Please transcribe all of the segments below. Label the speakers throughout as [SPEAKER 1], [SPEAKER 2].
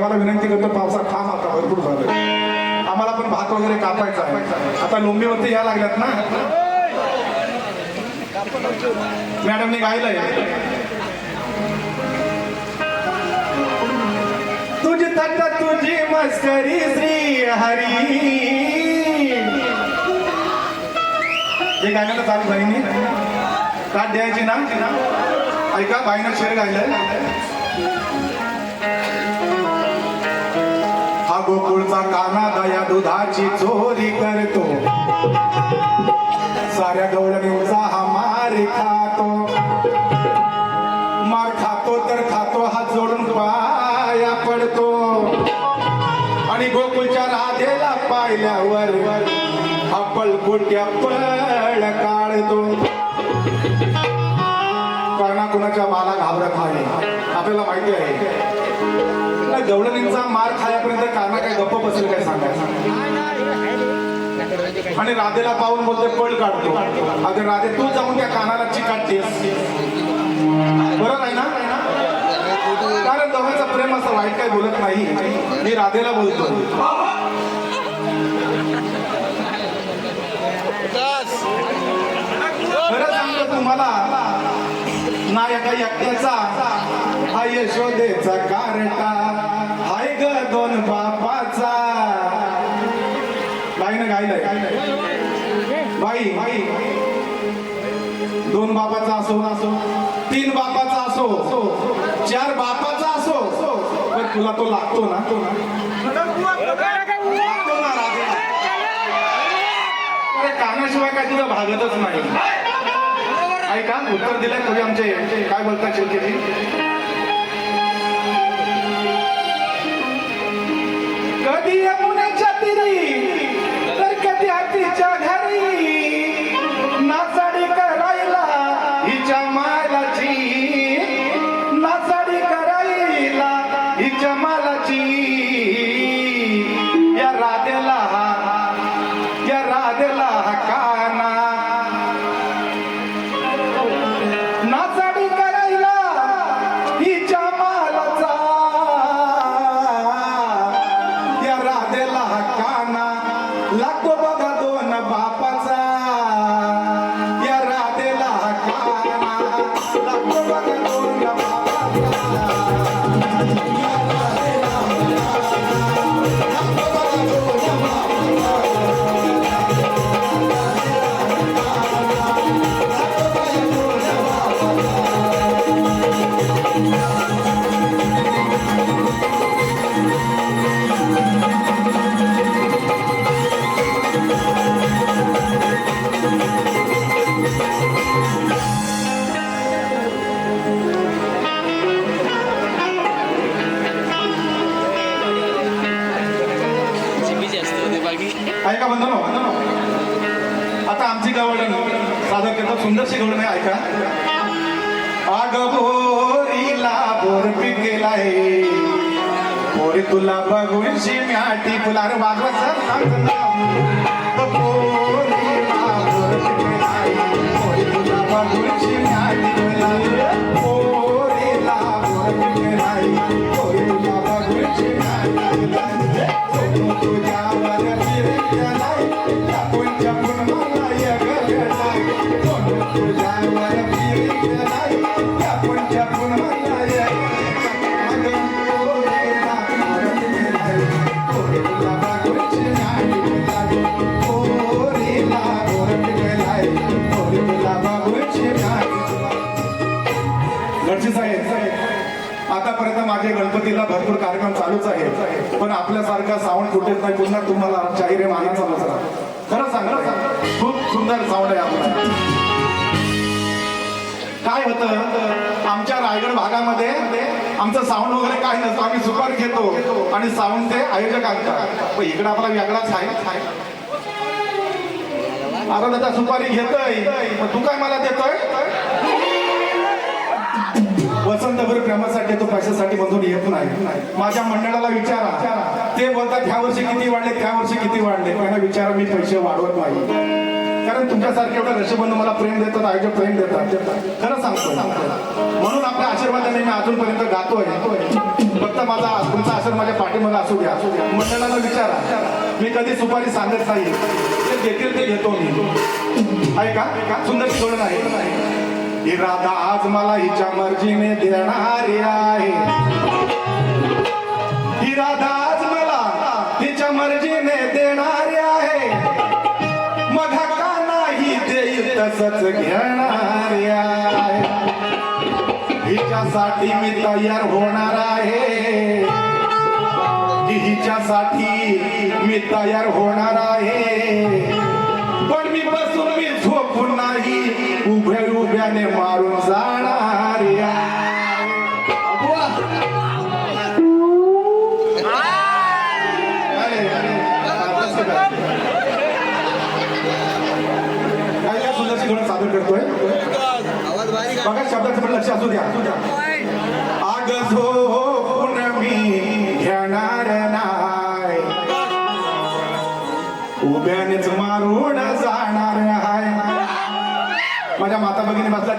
[SPEAKER 1] देवाला विनंती करतो पावसात खास आता भरपूर झालं. आम्हाला पण भात वगैरे कापायचा आहे. आता लोंबीवरती या लागल्यात ना. मॅडमने गायलंय तुझी तट तुझी मस्करी श्री हरी. हे गाण्याला चालू बाईने काट द्यायची ना? ऐका बाईनं शेर गायलंय. गोकुळचा काना दया दुधाची चोरी करतो. साऱ्या गवळणींचा हा मार खातो. मार खातो तर खातो हात जोडून पाया पडतो. आणि गोकुळच्या राधेला पाहिल्यावर आपण कुठ्या पळ काढतो. कर्णा माला घाबरा खाणे आपल्याला माहिती आहे. नाही, गवळणींचा मार खाल्यापर्यंत काना काय गप्प बसेल काय सांगायचं? आणि राधेला पाहून बोलते पळ काढतो. अगं राधे तू जाऊन त्या कानाला चिकाटतेस बरोबर आहे ना? कारण दोघांचा प्रेम असं वाईट काही बोलत नाही. मी राधेला बोलतो. खरं सांगतो तुम्हाला नायका यज्ञाचा हा यशोदेचा कारटा हाय ग दोन बापाचा. बाईनं गायलंय बाई बाई. दोन बापाचा असो असो तीन बापाचा असो चार बापाचा असो. पण तुला तो लागतो ना. तो ना लागतो कानाशिवाय काय तुझं भागतच नाही. ऐका उत्तर दिलं कवी आमचे. काय बोलतात शेवटी? ऐका बंधनो बंधनो. आता आमची गवळण. सादर करतो सुंदरशी गवळण आहे ऐका. आग बोरीला बोर पिकेलाय बोरी तुला बघून शिम्याटी फुला अरे वाजवा सर सांग आतापर्यंत गणपतीला भरपूर कार्यक्रम चालूच आहे. पण आपल्यासारखा साऊंड फुटेज नाही पुन्हा तुम्हाला शाहीर मानाचा बसला खरं सांग खूप सुंदर साऊंड आहे आपला काय होतं? आमच्या रायगड भागामध्ये आमचं साऊंड वगैरे काय नसतं. आम्ही सुपारी घेतो आणि साऊंड ते आयोजक आणतात. पण इकडे आपला वेगळाच आहे. अरे दादा सुपारी घेतोय. मग तू काय मला देतोय? वसंतभर प्रेमासाठी तो पैशासाठी बंधून येत नाही. माझ्या मंडळाला विचारा. ते बोलतात ह्या वर्षी किती वाढले त्या वर्षी किती वाढले त्यांना विचारा मी पैसे वाढवत नाही. कारण तुमच्यासारखे एवढे ऋषबंधू मला प्रेम देतात आयोजक प्रेम देतात. खरं सांगतो. म्हणून आपल्या आशीर्वादाने मी अजूनपर्यंत गातोय. फक्त माझा तुमचा आशीर्वाद माझ्या पाठीमागे असू द्या. मंडळाला विचारा. मी कधी सुपारी सांगत नाही. ते देतील ते घेतो मी. ऐका का? सुंदर शिकवण आहे ही राधा आज मला हिच्या मर्जीने देणारी आहे. ही राधा आज मला हिच्या मर्जीने देणारी आहे. मग का नाही देईल तसच घेणारी आहे. हिच्यासाठी मी तयार होणार आहे. हिच्यासाठी मी तयार होणार आहे. पण मी बसून उभ्या मारून जाणार सादर करतोय? बघा शब्दाचं पण लक्ष असू द्या असू द्या.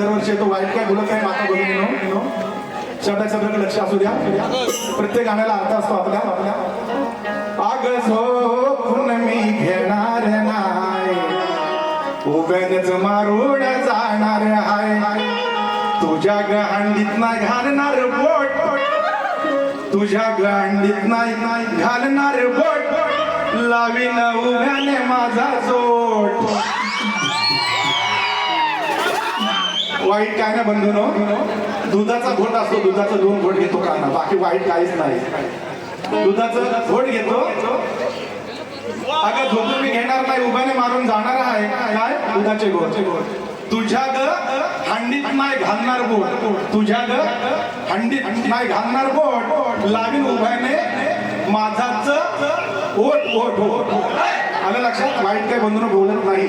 [SPEAKER 1] दरवर्षी येतो. वाईट काय बोलत नाही माता भगिनी शब्दा शब्दाकडे लक्ष असू द्या प्रत्येक गाण्याला अर्थ असतो आपल्या आपल्या आग झोपून मी घेणार नाही. उभ्यानेच मारून जाणार आहे. तुझ्या गहांडीत नाही घालणार बोट. तुझ्या गहांडीत नाही घालणार बोट. लावीन उभ्याने माझा जोट वाईट काय ना बंधू नो दुधाचा घोट असतो दुधाचा दोन घोट घेतो का ना बाकी वाईट काहीच नाही. दुधाचं घोट घेतो. अगं झोपून मी घेणार नाही उभ्याने मारून जाणार आहे. काय? दुधाचे घोट. तुझ्या ग हंडीत नाही घालणार बोट. तुझ्या ग हंडीत नाही घालणार बोट. लावीन उभ्याने माझाच ओट ओट ओट. आलं लक्षात? वाईट काय बंधून बोलत नाही.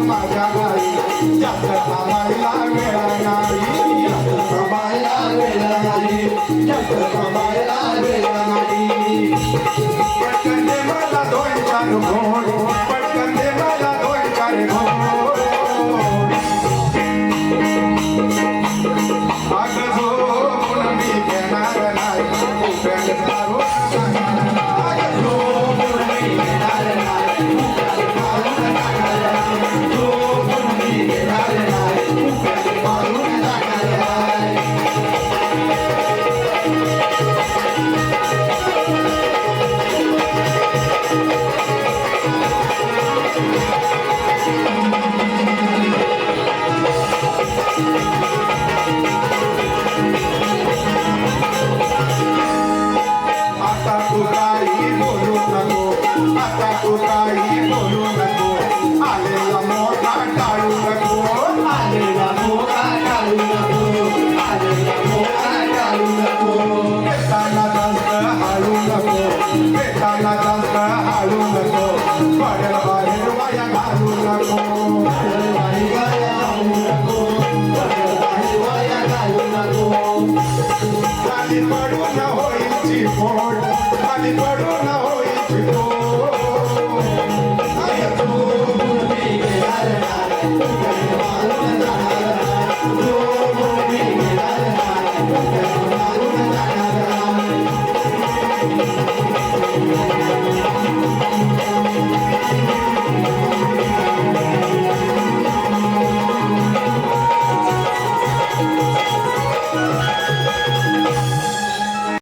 [SPEAKER 1] गेल्यात माझ्या आता